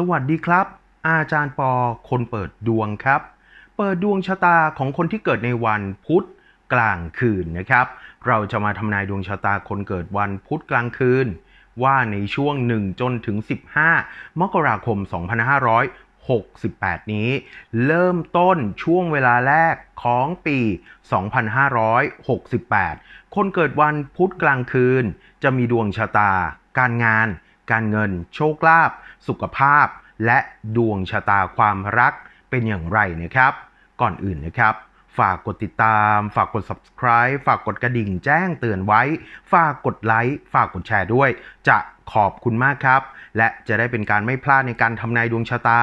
สวัสดีครับ อาจารย์ปอคนเปิดดวงครับ เปิดดวงชะตาของคนที่เกิดในวันพุธกลางคืนนะครับ เราจะมาทำนายดวงชะตาคนเกิดวันพุธกลางคืน ว่าในช่วง 1 จนถึง 15 มกราคม 2568 นี้ เริ่มต้นช่วงเวลาแรกของปี 2568 คนเกิดวันพุธกลางคืน จะมีดวงชะตา การงาน การเงิน โชคลาภสุขภาพ และดวงชะตาความรักเป็นอย่างไรนะครับ ก่อนอื่นนะครับ ฝากกดติดตาม ฝากกด subscribe ฝากกดกระดิ่งแจ้งเตือนไว้ ฝากกดไลค์ฝากกดแชร์ด้วย จะขอบคุณมากครับ และจะได้เป็นการไม่พลาดในการทำนายดวงชะตา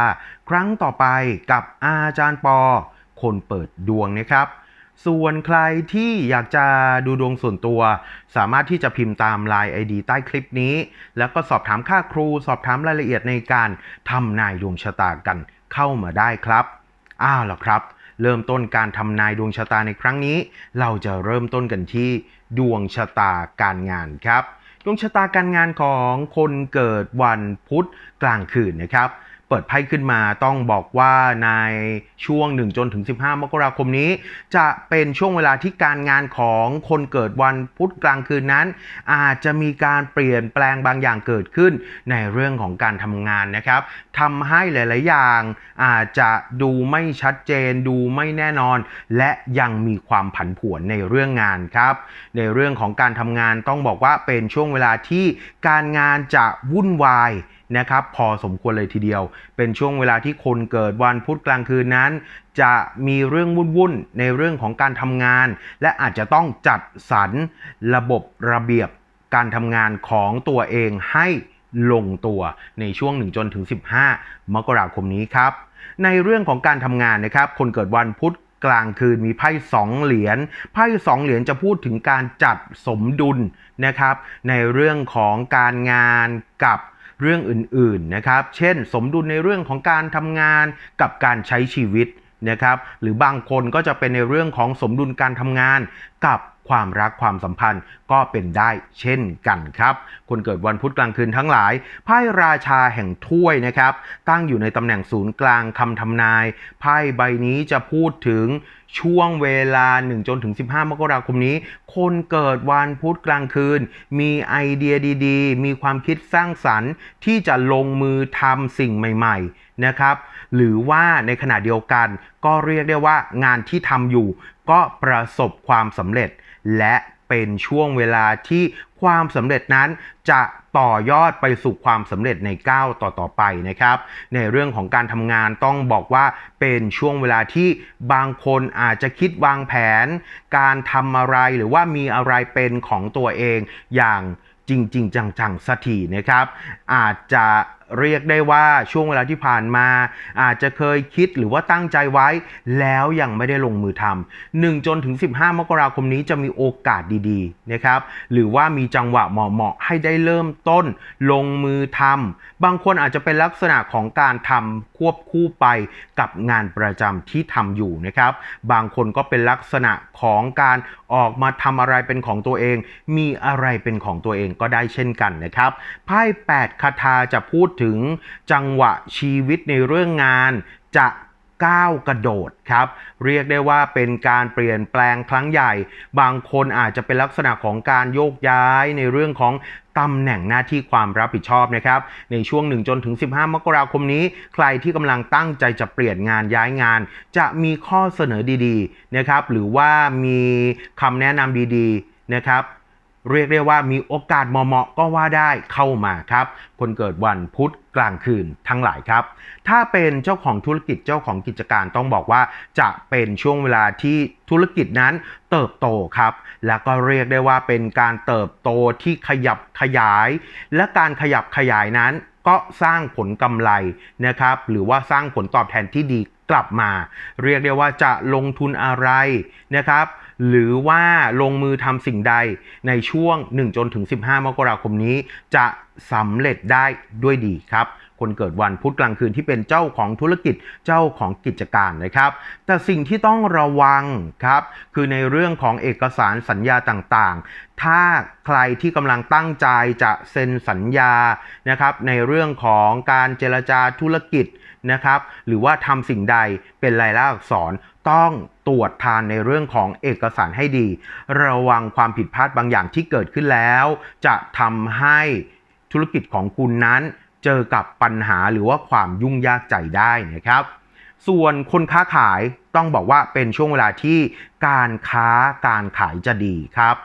ครั้งต่อไปกับอาจารย์ปอ คนเปิดดวงนะครับ ส่วนใครที่อยากจะดูดวงส่วนตัว สามารถที่จะพิมพ์ตาม Line ID ใต้คลิปนี้ แล้วก็สอบถามค่าครู สอบถามรายละเอียดในการทำนายดวงชะตากันเข้ามาได้ครับอ้าวล่ะครับ เริ่มต้นการทำนายดวงชะตาในครั้งนี้ เราจะเริ่มต้นกันที่ดวงชะตาการงานครับดวงชะตาการงานของคนเกิดวันพุธกลางคืนนะครับ ปิดไพ่ขึ้นมาต้องบอกว่าในช่วง 1 จนถึง 15 มกราคมนี้ จะเป็นช่วงเวลาที่การงานของคนเกิดวันพุธกลางคืนนั้น อาจจะมีการเปลี่ยนแปลงบางอย่างเกิดขึ้นในเรื่องของการทำงานนะครับทำให้หลาย ๆ อย่างอาจจะดูไม่ชัดเจน ดูไม่แน่นอน และยังมีความผันผวนในเรื่องงานครับ ในเรื่องของการทำงานต้องบอกว่าเป็นช่วงเวลาที่การงานจะวุ่นวาย นะครับพอสมควรเลยทีเดียว เป็นช่วงเวลาที่คนเกิดวันพุธกลางคืนนั้น จะมีเรื่องวุ่นๆในเรื่องของการทำงาน และอาจจะต้องจัดสรรระบบระเบียบการทำงานของตัวเองให้ลงตัวในช่วง 1 จนถึง 15 มกราคมนี้ครับ ในเรื่องของการทำงานนะครับ คนเกิดวันพุธกลางคืนมีไพ่สองเหรียญไพ่สองเหรียญจะพูดถึงการจัดสมดุลนะครับ ในเรื่องของการงานกับ เรื่องอื่นๆนะครับ เช่น สมดุลในเรื่องของการทำงานกับการใช้ชีวิตนะครับ หรือบางคนก็จะเป็นในเรื่องของสมดุลการทำงานกับ ความรักความสัมพันธ์ก็เป็นได้เช่นกันครับ คนเกิดวันพุธกลางคืนทั้งหลายไพ่ราชาแห่งถ้วยนะครับ ตั้งอยู่ในตำแหน่งศูนย์กลางคำทำนายไพ่ใบนี้จะพูดถึงช่วงเวลา1จนถึง 15 มกราคมนี้ คนเกิดวันพุธกลางคืน มีไอเดียดีๆ มีความคิดสร้างสรรค์ ที่จะลงมือทำสิ่งใหม่ ๆนะครับ หรือว่าในขณะเดียวกัน ก็เรียกได้ว่างานที่ทำอยู่ ก็ประสบความสำเร็จ และเป็นช่วงเวลาที่ความสำเร็จนั้นจะต่อยอดไปสู่ความสำเร็จในก้าวต่อๆไปนะครับ ในเรื่องของการทำงานต้องบอกว่าเป็นช่วงเวลาที่บางคนอาจจะคิดวางแผน การทำอะไรหรือว่ามีอะไรเป็นของตัวเองอย่างจริง ๆ จังๆสักทีนะครับ อาจจะ เรียกได้ว่าช่วงเวลาที่ผ่านมา อาจจะเคยคิดหรือว่าตั้งใจไว้ แล้วยังไม่ได้ลงมือทำ1จนถึง 15 มกราคมนี้จะมีโอกาสดีๆนะครับหรือว่ามีจังหวะเหมาะๆให้ได้เริ่มต้นลงมือทำบางคนอาจจะเป็นลักษณะของการทำควบคู่ไปกับงานประจำที่ทำอยู่นะครับ บางคนก็เป็นลักษณะของการออกมาทำอะไรเป็นของตัวเอง มีอะไรเป็นของตัวเองก็ได้เช่นกันนะครับไพ่8คาถาจะพูดถึงจังหวะชีวิตในเรื่องงานจะก้าวกระโดดครับ เรียกได้ว่าเป็นการเปลี่ยนแปลงครั้งใหญ่ บางคนอาจจะเป็นลักษณะของการโยกย้ายในเรื่องของตำแหน่งหน้าที่ความรับผิดชอบนะครับ ในช่วง1จนถึง 15 มกราคมนี้ ใครที่กำลังตั้งใจจะเปลี่ยนงานย้ายงาน จะมีข้อเสนอดีๆนะครับ หรือว่ามีคำแนะนำดีๆนะครับ เรียกได้ว่ามีโอกาสเหมาะๆก็ว่าได้เข้ามาครับ คนเกิดวันพุธกลางคืนทั้งหลายครับ ถ้าเป็นเจ้าของธุรกิจเจ้าของกิจการต้องบอกว่า จะเป็นช่วงเวลาที่ธุรกิจนั้นเติบโตครับ แล้วก็เรียกได้ว่าเป็นการเติบโตที่ขยับขยาย และการขยับขยายนั้น ก็สร้างผลกำไรนะครับหรือว่าสร้างผลตอบแทนที่ดีกลับมา เรียกได้ว่าจะลงทุนอะไรนะครับหรือว่าลงมือทำสิ่งใดในช่วง 1 จนถึง 15 มกราคมนี้ จะสำเร็จได้ด้วยดีครับ คนเกิดวันพุธกลางคืนที่เป็นเจ้าของธุรกิจเจ้าของกิจการนะครับ แต่สิ่งที่ต้องระวังครับคือในเรื่องของเอกสารสัญญาต่างๆ ถ้าใครที่กำลังตั้งใจจะเซ็นสัญญานะครับในเรื่องของการเจรจาธุรกิจนะครับ หรือว่าทำสิ่งใดเป็นลายลักษณ์อักษรต้องตรวจทานในเรื่องของเอกสารให้ดี ระวังความผิดพลาดบางอย่างที่เกิดขึ้นแล้ว จะทำให้ธุรกิจของคุณนั้น เจอกับปัญหาหรือว่าความยุ่งยากใจได้นะครับ ส่วนคนค้าขายต้องบอกว่าเป็นช่วงเวลาที่การค้าการขายจะดีครับ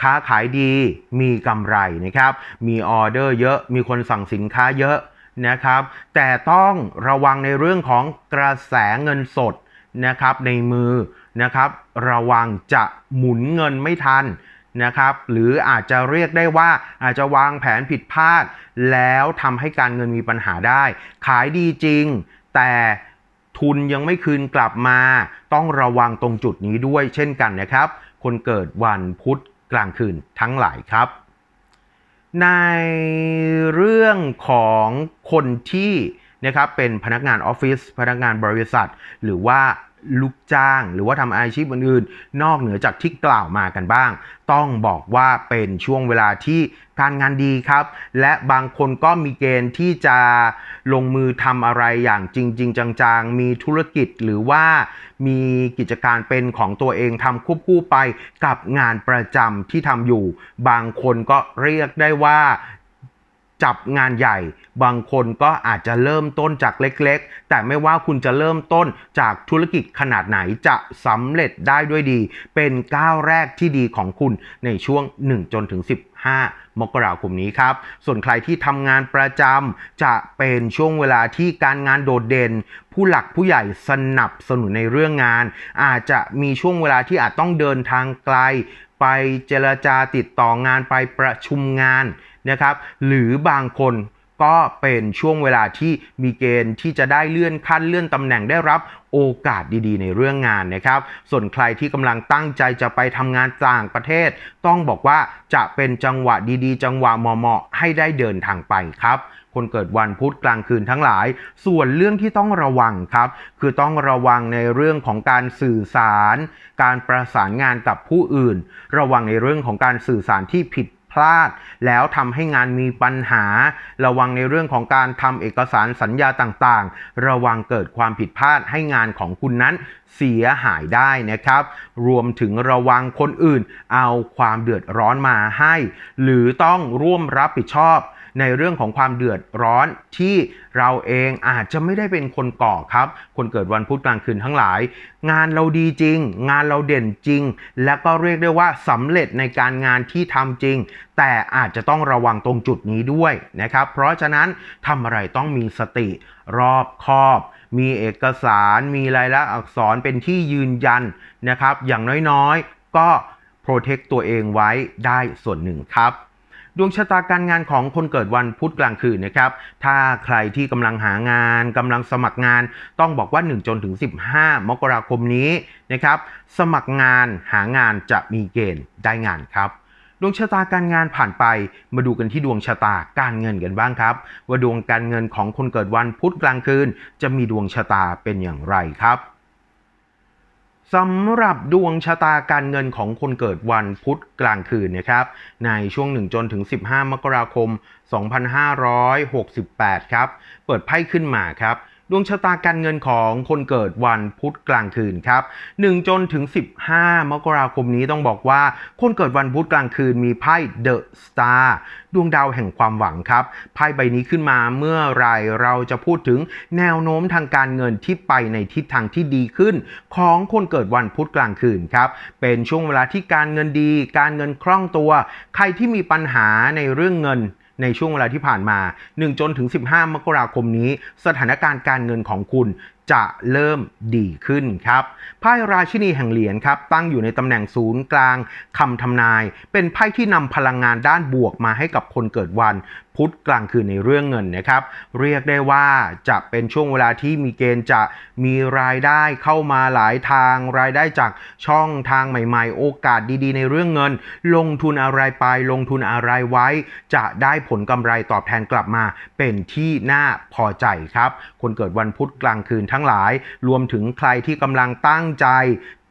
ค้าขายดีมีกำไรนะครับ มีออเดอร์เยอะ มีคนสั่งสินค้าเยอะนะครับ แต่ต้องระวังในเรื่องของกระแสเงินสดนะครับในมือนะครับ ระวังจะหมุนเงินไม่ทัน นะครับหรืออาจจะเรียกได้ว่าอาจจะวางแผนผิดพลาด แล้วทำให้การเงินมีปัญหาได้ ขายดีจริง แต่ทุนยังไม่คืนกลับมา ต้องระวังตรงจุดนี้ด้วยเช่นกันนะครับ คนเกิดวันพุธกลางคืนทั้งหลายครับ ในเรื่องของคนที่นะครับเป็นพนักงานออฟฟิศพนักงานบริษัท หรือว่า ลูกจ้าง หรือว่าทำอาชีพอื่นๆนอกเหนือจากที่กล่าวมากันบ้าง ต้องบอกว่าเป็นช่วงเวลาที่การงานดีครับ และบางคนก็มีเกณฑ์ที่จะลงมือทำอะไรอย่างจริงๆจังๆ มีธุรกิจหรือว่ามีกิจการเป็นของตัวเองทำควบคู่ไปกับงานประจำที่ทำอยู่ บางคนก็เรียกได้ว่า จับงานใหญ่ บางคนก็อาจจะเริ่มต้นจากเล็กๆ แต่ไม่ว่าคุณจะเริ่มต้นจากธุรกิจขนาดไหนจะสำเร็จได้ด้วยดี เป็นก้าวแรกที่ดีของคุณในช่วง 1 จนถึง 15 มกราคมนี้ครับ ส่วนใครที่ทำงานประจำจะเป็นช่วงเวลาที่การงานโดดเด่น ผู้หลักผู้ใหญ่สนับสนุนในเรื่องงาน อาจจะมีช่วงเวลาที่อาจต้องเดินทางไกล ไปเจรจาติดต่องานไปประชุมงาน นะครับหรือบางคนก็เป็นช่วงเวลาที่มีเกณฑ์ที่จะได้เลื่อนขั้นเลื่อนตำแหน่งได้รับโอกาสดีๆ ในเรื่องงานนะครับ ส่วนใครที่กำลังตั้งใจจะไปทำงานต่างประเทศ ต้องบอกว่าจะเป็นจังหวะดีๆ จังหวะเหมาะๆให้ได้เดินทางไปครับ คนเกิดวันพุธกลางคืนทั้งหลาย ส่วนเรื่องที่ต้องระวังครับ คือต้องระวังในเรื่องของการสื่อสาร การประสานงานกับผู้อื่น ระวังในเรื่องของการสื่อสารที่ผิด พลาด แล้วทำให้งานมีปัญหา ระวังในเรื่องของการทำเอกสารสัญญาต่างๆ ระวังเกิดความผิดพลาดให้งานของคุณนั้นเสียหายได้นะครับ รวมถึงระวังคนอื่น เอาความเดือดร้อนมาให้ หรือต้องร่วมรับผิดชอบ ในเรื่องของความเดือดร้อนที่เราเองอาจจะไม่ได้เป็นคนก่อครับ คนเกิดวันพุธกลางคืนทั้งหลาย งานเราดีจริง งานเราเด่นจริง และก็เรียกได้ว่าสำเร็จในการงานที่ทำจริง แต่อาจจะต้องระวังตรงจุดนี้ด้วยนะครับ เพราะฉะนั้นทำอะไรต้องมีสติรอบคอบ มีเอกสารมีลายลักษณ์อักษรเป็นที่ยืนยันนะครับ อย่างน้อยๆ ก็โปรเทคตัวเองไว้ได้ส่วนหนึ่งครับ ดวงชะตาการงานของคนเกิดวันพุธกลางคืนนะครับ ถ้าใครที่กำลังหางานกำลังสมัครงาน ต้องบอกว่า1จนถึง 15 มกราคมนี้นะครับ สมัครงานหางานจะมีเกณฑ์ได้งานครับดวงชะตาการงานผ่านไปมาดูกันที่ดวงชะตาการเงินกันบ้างครับ ว่าดวงการเงินของคนเกิดวันพุธกลางคืน จะมีดวงชะตาเป็นอย่างไรครับ สำหรับดวงชะตาการเงินของคนเกิดวันพุธกลางคืนนะครับในช่วง 1 จนถึง 15 มกราคม 2568 ครับ เปิดไพ่ขึ้นมาครับ ดวงชะตาการเงินของคนเกิดวันพุธกลางคืนครับ1จนถึง 15 มกราคมนี้ต้องบอกว่า คนเกิดวันพุธกลางคืนมีไพ่เดอะสตาร์ดวงดาวแห่งความหวังครับไพ่ใบนี้ขึ้นมาเมื่อไรเราจะพูดถึงแนวโน้มทางการเงินที่ไปในทิศทางที่ดีขึ้น ของคนเกิดวันพุธกลางคืนครับเป็นช่วงเวลาที่การเงินดี การเงินคล่องตัว ใครที่มีปัญหาในเรื่องเงิน ในช่วงเวลาที่ผ่านมา 1 จนถึง 15 มกราคมนี้ สถานการณ์การเงินของคุณจะเริ่มดีขึ้นครับไพ่ราชินีแห่งเหรียญครับ ตั้งอยู่ในตำแหน่งศูนย์กลางคำทำนาย เป็นไพ่ที่นำพลังงานด้านบวกมาให้กับคนเกิดวัน พุธกลางคืนในเรื่องเงินนะครับ เรียกได้ว่าจะเป็นช่วงเวลาที่มีเกณฑ์จะมีรายได้เข้ามาหลายทาง รายได้จากช่องทางใหม่ๆ โอกาสดีๆ ในเรื่องเงิน ลงทุนอะไรไปลงทุนอะไรไว้ จะได้ผลกำไรตอบแทนกลับมาเป็นที่น่าพอใจครับ คนเกิดวันพุธกลางคืนทั้งหลาย รวมถึงใครที่กำลังตั้งใจ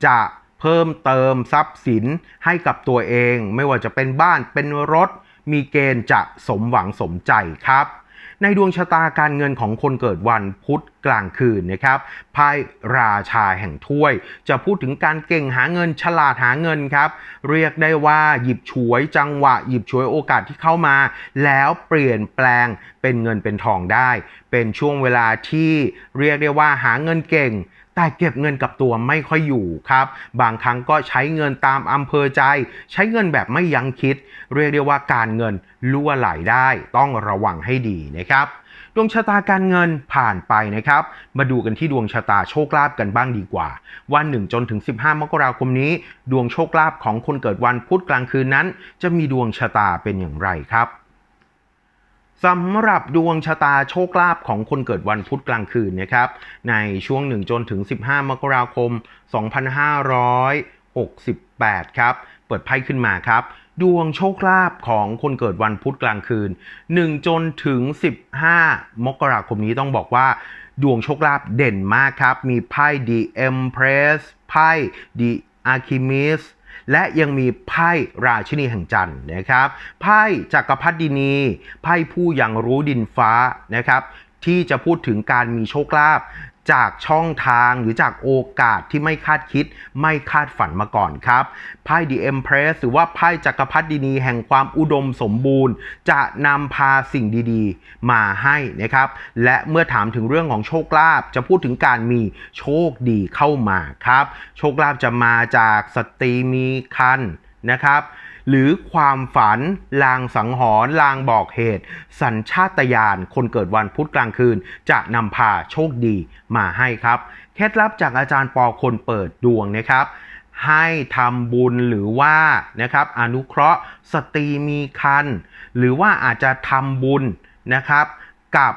จะเพิ่มเติมทรัพย์สินให้กับตัวเอง ไม่ว่าจะเป็นบ้านเป็นรถ มีเกณฑ์จะสมหวังสมใจครับ ในดวงชะตาการเงินของคนเกิดวันพุธกลางคืนนะครับไพ่ราชาแห่งถ้วย จะพูดถึงการเก่งหาเงินฉลาดหาเงินครับ เรียกได้ว่าหยิบฉวยจังหวะ หยิบฉวยโอกาสที่เข้ามา แล้วเปลี่ยนแปลงเป็นเงินเป็นทองได้ เป็นช่วงเวลาที่เรียกได้ว่าหาเงินเก่ง แต่เก็บเงินกับตัวไม่ค่อยอยู่ครับ บางครั้งก็ใช้เงินตามอำเภอใจ ใช้เงินแบบไม่ยั้งคิด เรียกได้ว่าการเงินรั่วไหลได้ ต้องระวังให้ดีนะครับดวงชะตาการเงินผ่านไปนะครับ มาดูกันที่ดวงชะตาโชคลาภกันบ้างดีกว่า วันหนึ่งจนถึง 15 มกราคมนี้ ดวงโชคลาภของคนเกิดวันพุธกลางคืนนั้น จะมีดวงชะตาเป็นอย่างไรครับ สำหรับดวงชะตาโชคลาภของคนเกิดวันพุธกลางคืนนะครับ ในช่วง 1 จนถึง 15 มกราคม 2568 ครับ เปิดไพ่ขึ้นมาครับ ดวงโชคลาภของคนเกิดวันพุธกลางคืน 1 จนถึง 15 มกราคมนี้ต้องบอกว่า ดวงโชคลาภเด่นมากครับ มีไพ่ The Empress ไพ่ The Alchemist และยังมีไพ่ราชินีแห่งจันทร์นะครับ ไพ่จักรพรรดินี ไพ่ผู้ยังรู้ดินฟ้านะครับที่จะพูดถึงการมีโชคลาภ จากช่องทางหรือจากโอกาสที่ไม่คาดคิด ไม่คาดฝันมาก่อนครับไพ่ The Empress หรือว่าไพ่จักรพรรดินีแห่งความอุดมสมบูรณ์ จะนำพาสิ่งดีๆ มาให้นะครับ และเมื่อถามถึงเรื่องของโชคลาภจะพูดถึงการมีโชคดีเข้ามาครับ โชคลาภจะมาจากสตรีมีคันนะครับ หรือความฝัน ลางสังหรณ์ลางบอกเหตุ สัญชาตญาณคนเกิดวันพุธกลางคืน จะนำพาโชคดีมาให้ครับ เคล็ดลับจากอาจารย์ปอคนเปิดดวงนะครับให้ทำบุญหรือว่านะครับอนุเคราะห์สตรีมีคันหรือว่าอาจจะทำบุญนะครับกับ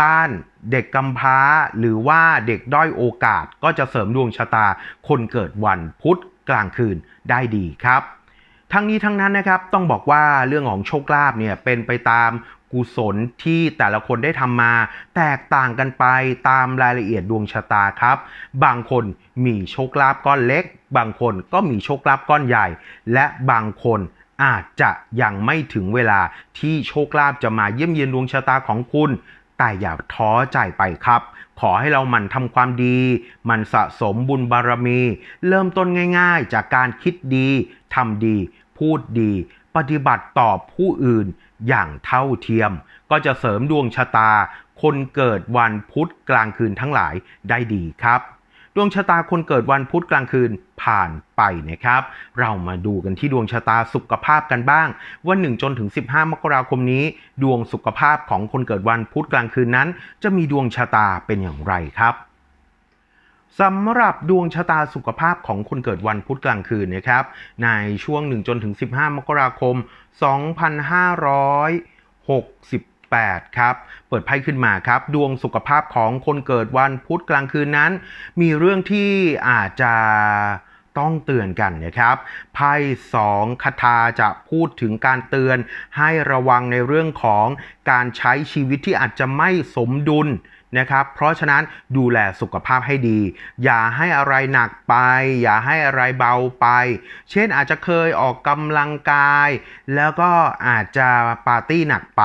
บ้านเด็กกำพร้า หรือว่าเด็กด้อยโอกาสก็จะเสริมดวงชะตา คนเกิดวันพุธกลางคืนได้ดีครับ ทั้งนี้ทั้งนั้นนะครับต้องบอกว่าเรื่องของโชคลาภเนี่ยเป็นไปตามกุศลที่แต่ละคนได้ทำมา แตกต่างกันไปตามรายละเอียดดวงชะตาครับ บางคนมีโชคลาภก้อนเล็ก บางคนก็มีโชคลาภก้อนใหญ่ และบางคนอาจจะยังไม่ถึงเวลาที่โชคลาภจะมาเยี่ยมเยียนดวงชะตาของคุณ แต่อย่าท้อใจไปครับ ขอให้เราหมั่นทำความดีหมันสะสมบุญบารมี เริ่มต้นง่าย ๆ จากการคิดดีทำดี พูดดี ปฏิบัติต่อผู้อื่นอย่างเท่าเทียม ก็จะเสริมดวงชะตา คนเกิดวันพุธกลางคืนทั้งหลายได้ดีครับดวงชะตาคนเกิดวันพุธกลางคืนผ่านไปนะครับ เรามาดูกันที่ดวงชะตาสุขภาพกันบ้างวัน1จนถึง 15 มกราคมนี้ ดวงสุขภาพของคนเกิดวันพุธกลางคืนนั้น จะมีดวงชะตาเป็นอย่างไรครับ สำหรับดวงชะตาสุขภาพของคนเกิดวันพุธกลางคืนนะครับ ในช่วง1จนถึง 15 มกราคม 2568 ครับ เปิดไพ่ขึ้นมาครับ ดวงสุขภาพของคนเกิดวันพุธกลางคืนนั้น มีเรื่องที่อาจจะต้องเตือนกันนะครับ ไพ่สองคาถาจะพูดถึงการเตือน ให้ระวังในเรื่องของการใช้ชีวิตที่อาจจะไม่สมดุล นะครับ เพราะฉะนั้นดูแลสุขภาพให้ดี อย่าให้อะไรหนักไป อย่าให้อะไรเบาไป เช่นอาจจะเคยออกกำลังกาย แล้วก็อาจจะปาร์ตี้หนักไป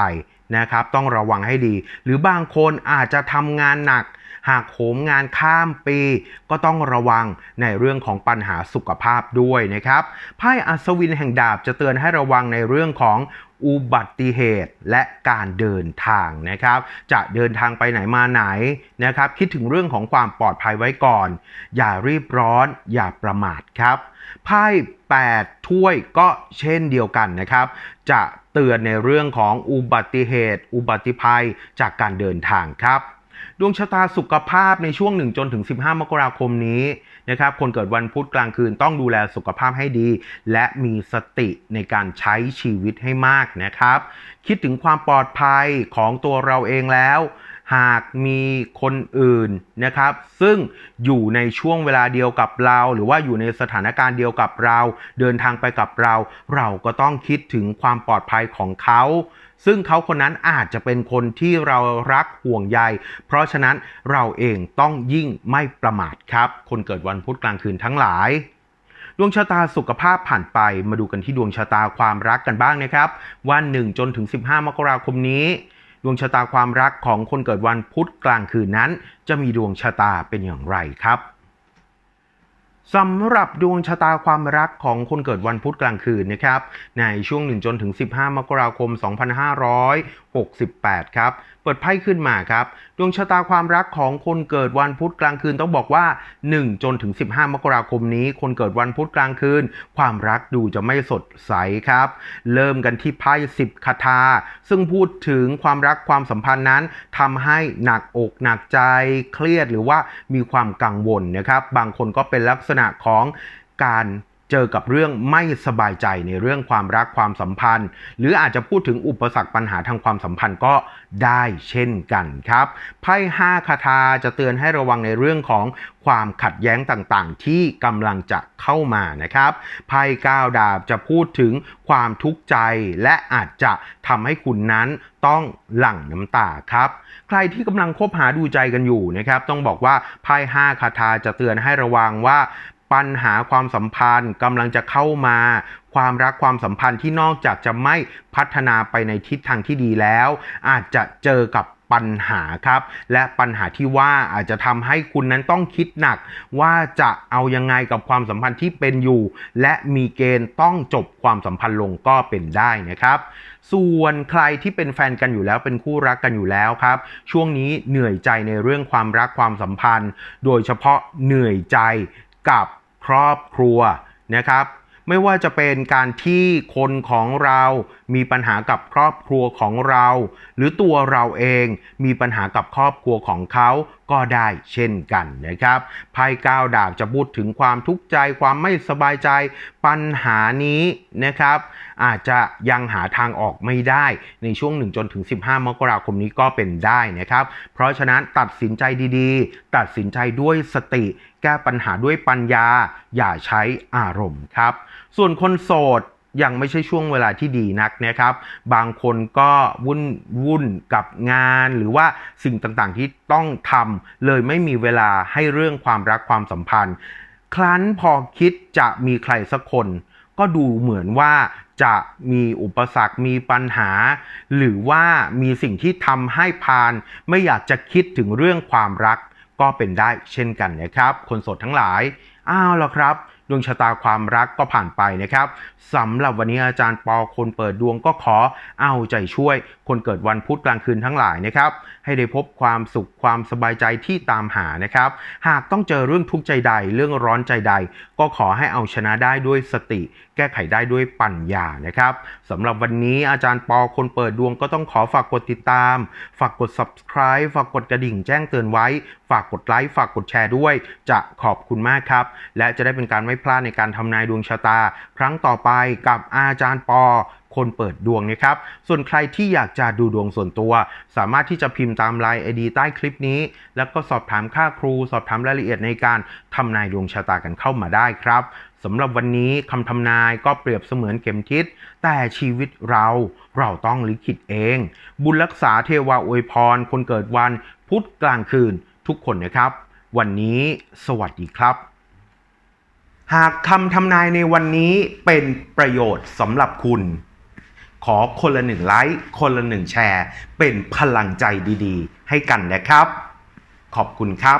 นะครับ ต้องระวังให้ดี หรือบางคนอาจจะทำงานหนัก หากโหมงานข้ามปี ก็ต้องระวังในเรื่องของปัญหาสุขภาพด้วยนะครับไพ่อัศวินแห่งดาบจะเตือนให้ระวังในเรื่องของอุบัติเหตุและการเดินทางนะครับ จะเดินทางไปไหนมาไหนนะครับ คิดถึงเรื่องของความปลอดภัยไว้ก่อน อย่ารีบร้อน อย่าประมาทครับไพ่8ถ้วยก็เช่นเดียวกันนะครับ จะเตือนในเรื่องของอุบัติเหตุ อุบัติภัยจากการเดินทางครับ ดวงชะตาสุขภาพในช่วง 1 จนถึง 15 มกราคมนี้นะครับคนเกิดวันพุธกลางคืนต้องดูแลสุขภาพให้ดี และมีสติในการใช้ชีวิตให้มากนะครับ คิดถึงความปลอดภัยของตัวเราเองแล้ว หากมีคนอื่นนะครับ ซึ่งอยู่ในช่วงเวลาเดียวกับเรา หรือว่าอยู่ในสถานการณ์เดียวกับเรา เดินทางไปกับเรา เราก็ต้องคิดถึงความปลอดภัยของเขา ซึ่งเขาคนนั้นอาจจะเป็นคนที่เรารักห่วงใย เพราะฉะนั้นเราเองต้องยิ่งไม่ประมาทครับ คนเกิดวันพุธกลางคืนทั้งหลายดวงชะตาสุขภาพผ่านไปมาดูกันที่ดวงชะตาความรักกันบ้างนะครับ วัน 1 จนถึง 15 มกราคมนี้ ดวงชะตาความรักของคนเกิดวันพุธกลางคืนนั้น จะมีดวงชะตาเป็นอย่างไรครับ สำหรับดวงชะตาความรักของคนเกิดวันพุธกลางคืนนะครับ ในช่วง1จนถึง 15 มกราคม 2568 ครับ เปิดไพ่ขึ้นมาครับ ดวงชะตาความรักของคนเกิดวันพุธกลางคืนต้องบอกว่า 1 จนถึง 15 มกราคมนี้ คนเกิดวันพุธกลางคืน ความรักดูจะไม่สดใสครับ เริ่มกันที่ไพ่10คาถาซึ่งพูดถึงความรักความสัมพันธ์นั้นทำให้หนักอกหนักใจเครียดหรือว่ามีความกังวลนะครับ บางคนก็เป็นลักษณะของการ เจอกับเรื่องไม่สบายใจในเรื่องความรักความสัมพันธ์ หรืออาจจะพูดถึงอุปสรรคปัญหาทางความสัมพันธ์ก็ได้เช่นกันครับไพ่ห้าคาถาจะเตือนให้ระวังในเรื่องของความขัดแย้งต่างๆ ที่กำลังจะเข้ามานะครับไพ่ก้าวดาบจะพูดถึงความทุกข์ใจและอาจจะทำให้คุณนั้นต้องหลั่งน้ำตาครับ ใครที่กำลังคบหาดูใจกันอยู่นะครับ ต้องบอกว่าไพ่ห้าคาถาจะเตือนให้ระวังว่า ปัญหาความสัมพันธ์กำลังจะเข้ามา ความรักความสัมพันธ์ที่นอกจากจะไม่พัฒนาไปในทิศทางที่ดีแล้ว อาจจะเจอกับปัญหาครับ และปัญหาที่ว่าอาจจะทำให้คุณนั้นต้องคิดหนัก ว่าจะเอายังไงกับความสัมพันธ์ที่เป็นอยู่ และมีเกณฑ์ต้องจบความสัมพันธ์ลงก็เป็นได้นะครับส่วนใครที่เป็นแฟนกันอยู่แล้วเป็นคู่รักกันอยู่แล้วครับ ช่วงนี้เหนื่อยใจในเรื่องความรักความสัมพันธ์ โดยเฉพาะเหนื่อยใจ กับครอบครัวนะครับไม่ว่าจะเป็นการที่คนของเรามีปัญหากับครอบครัวของเรา หรือตัวเราเองมีปัญหากับครอบครัวของเขาก็ได้เช่นกันนะครับไพ่ก้าวดาบจะพูดถึงความทุกข์ใจความไม่สบายใจปัญหานี้นะครับ อาจจะยังหาทางออกไม่ได้ในช่วง1จนถึง 15 มกราคมนี้ก็เป็นได้นะครับ เพราะฉะนั้นตัดสินใจดีๆ ตัดสินใจด้วยสติ แก้ปัญหาด้วยปัญญา อย่าใช้อารมณ์ครับ ส่วนคนโสด ยังไม่ใช่ช่วงเวลาที่ดีนักนะครับ บางคนก็วุ่นวุ่นกับงานหรือว่าสิ่งต่างๆที่ต้องทำเลยไม่มีเวลาให้เรื่องความรักความสัมพันธ์ ครั้นพอคิดจะมีใครสักคน ก็ดูเหมือนว่าจะมีอุปสรรคมีปัญหา หรือว่ามีสิ่งที่ทำให้พาน ไม่อยากจะคิดถึงเรื่องความรักก็เป็นได้เช่นกันนะครับ คนโสดทั้งหลาย อ้าวล้วครับ ดวงชะตาความรักก็ผ่านไปนะครับสำหรับวันนี้อาจารย์ปอคนเปิดดวงก็ขอเอาใจช่วย คนเกิดวันพุธกลางคืนทั้งหลายนะครับ ให้ได้พบความสุขความสบายใจที่ตามหานะครับ หากต้องเจอเรื่องทุกข์ใจใด เรื่องร้อนใจใด ก็ขอให้เอาชนะได้ด้วยสติ แก้ไขได้ด้วยปัญญานะครับสำหรับวันนี้อาจารย์ปอคนเปิดดวงก็ต้องขอฝากกดติดตาม ฝากกด subscribe ฝากกดกระดิ่งแจ้งเตือนไว้ ฝากกดไลค์ฝากกดแชร์ด้วย จะขอบคุณมากครับ และจะได้เป็นการไม่พลาดในการทำนายดวงชะตา ครั้งต่อไปกับอาจารย์ปอคนเปิดดวงนะครับ ส่วนใครที่อยากจะดูดวงส่วนตัว สามารถที่จะพิมพ์ตามไลน์ไอดีใต้คลิปนี้ แล้วก็สอบถามค่าครู สอบถามรายละเอียดในการทำนายดวงชะตากันเข้ามาได้ครับสำหรับวันนี้คำทำนายก็เปรียบเสมือนเข็มทิศแต่ชีวิตเราเราต้องลิขิตเอง บุญรักษาเทวาอวยพร คนเกิดวันพุธกลางคืนทุกคนนะครับ วันนี้สวัสดีครับ หากคำทำนายในวันนี้เป็นประโยชน์สำหรับคุณ ขอคนละหนึ่งไลค์คนละหนึ่งแชร์ เป็นพลังใจดีๆ ให้กันนะครับ ขอบคุณครับ